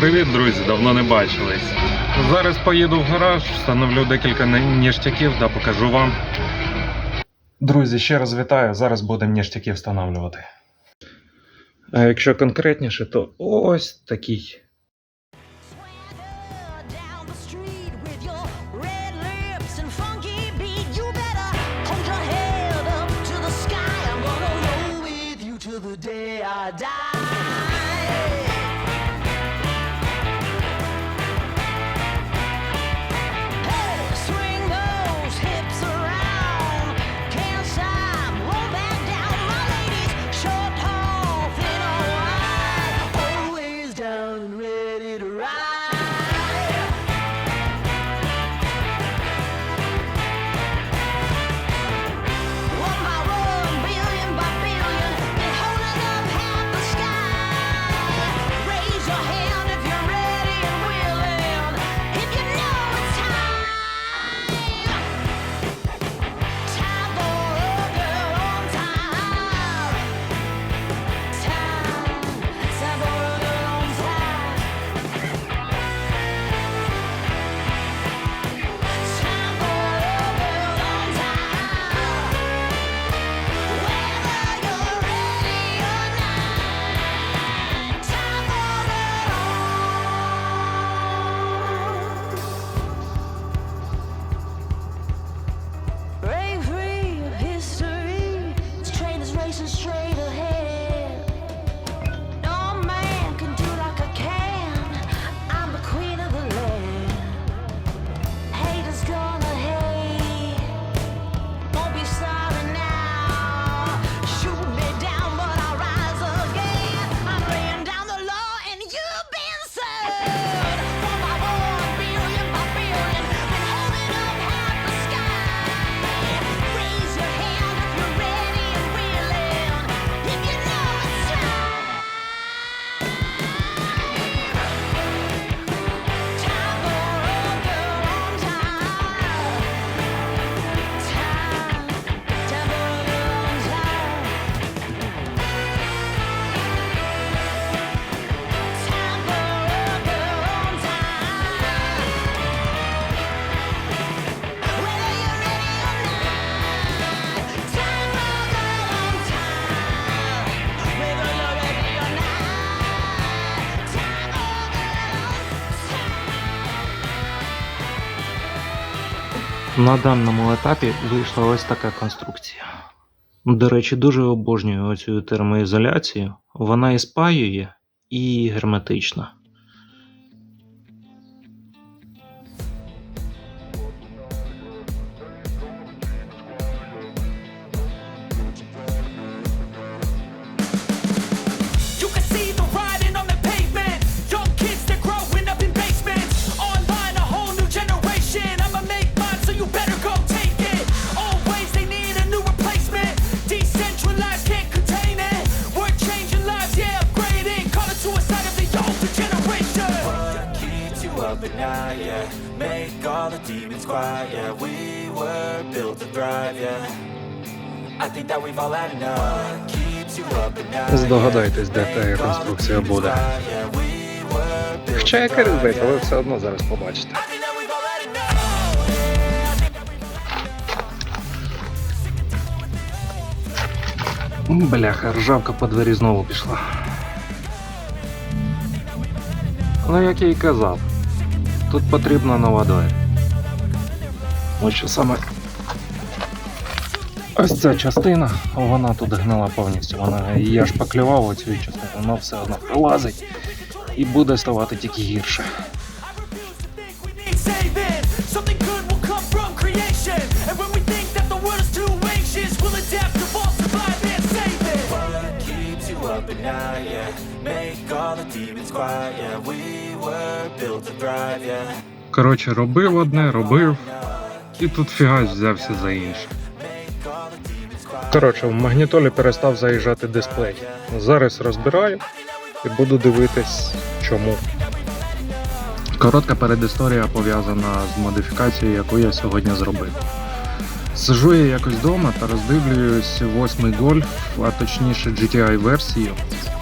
Привіт, друзі! Давно не бачились. Зараз поїду в гараж, встановлю декілька ніштяків та покажу вам. Друзі, ще раз вітаю. Зараз будемо ніштяки встановлювати. А якщо конкретніше, то ось такий На даному етапі вийшла ось така конструкція. До речі, дуже обожнюю оцю термоізоляцію. Вона і спаює, і герметична. make all the demons quiet. Yeah, we were built to thrive. Yeah, I think that we've all had enough. Keeps you up at night. Здогадайтесь, де та реконструкція буде. Хоча яка різниця, ви все одно зараз побачите. Бляха, ржавка по двері знову пішла. Ну як я і казав. Тут потрібна нова двері. Ось що саме ось ця частина, вона тут гнила повністю. Вона, Я ж поклював оцю частину, вона все одно прилазить і буде ставати тільки гірше. Коротше, робив одне, робив, і тут фігач взявся за інше. Коротше, в магнітолі перестав заїжджати дисплей. Зараз розбираю і буду дивитись чому. Коротка передісторія пов'язана з модифікацією, яку я сьогодні зробив. Сижу я якось вдома та роздивлююсь восьмий гольф, а точніше GTI версію.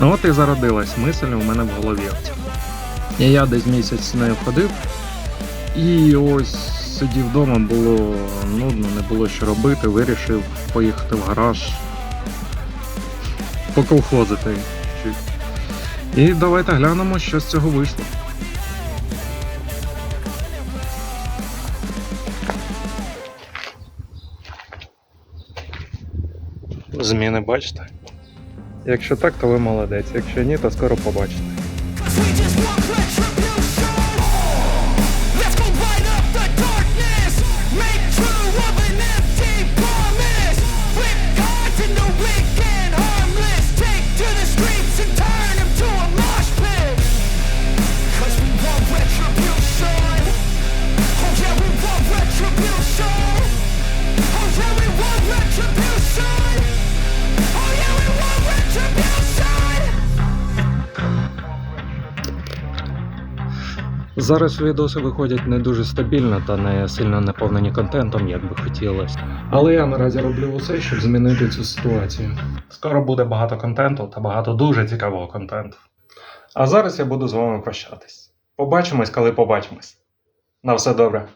Ну от і зародилась мисль у мене в голові. І я десь місяць з нею ходив. І ось сидів вдома, було нудно, не було що робити, вирішив поїхати в гараж, поковхозити. І давайте глянемо, що з цього вийшло. Зміни бачите? Якщо так, то ви молодець. Якщо ні, то скоро побачите. Зараз відоси виходять не дуже стабільно та не сильно наповнені контентом, як би хотілося. Але я наразі роблю усе, щоб змінити цю ситуацію. Скоро буде багато контенту та багато дуже цікавого контенту. А зараз я буду з вами прощатись. Побачимось, коли побачимось. На все добре.